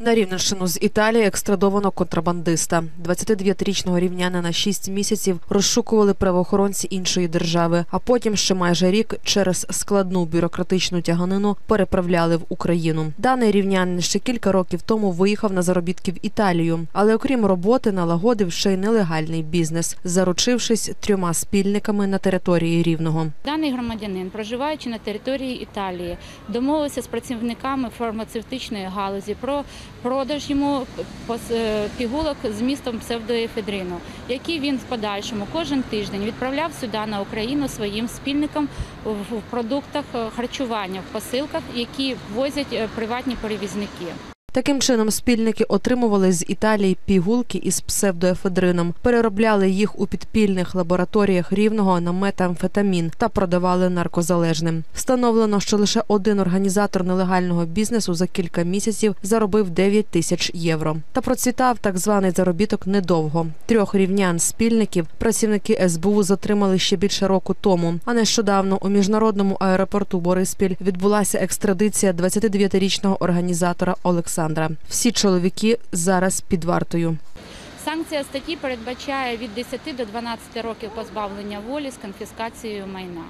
На Рівненщину з Італії екстрадовано контрабандиста. 29-річного рівнянина 6 місяців розшукували правоохоронці іншої держави, а потім ще майже рік через складну бюрократичну тяганину переправляли в Україну. Даний рівнянин ще кілька років тому виїхав на заробітки в Італію, але окрім роботи налагодив ще й нелегальний бізнес, заручившись трьома спільниками на території Рівного. Даний громадянин, проживаючи на території Італії, домовився з працівниками фармацевтичної галузі про продаж йому е, пігулок з містом псевдоефедрину, які він в подальшому кожен тиждень відправляв сюди на Україну своїм спільникам в в продуктах е, харчування в посилках, які возять е, приватні перевізники. Таким чином, спільники отримували з Італії пігулки із псевдоефедрином, переробляли їх у підпільних лабораторіях рівного на метамфетамін та продавали наркозалежним. Встановлено, що лише один організатор нелегального бізнесу за кілька місяців заробив 9 тисяч євро. Та процвітав так званий заробіток недовго. Трьох рівнян спільників працівники СБУ затримали ще більше року тому. А нещодавно у міжнародному аеропорту Бориспіль відбулася екстрадиція 29-річного організатора Олександра. Всі чоловіки зараз під вартою. Санкція статті передбачає від 10 до 12 років позбавлення волі з конфіскацією майна.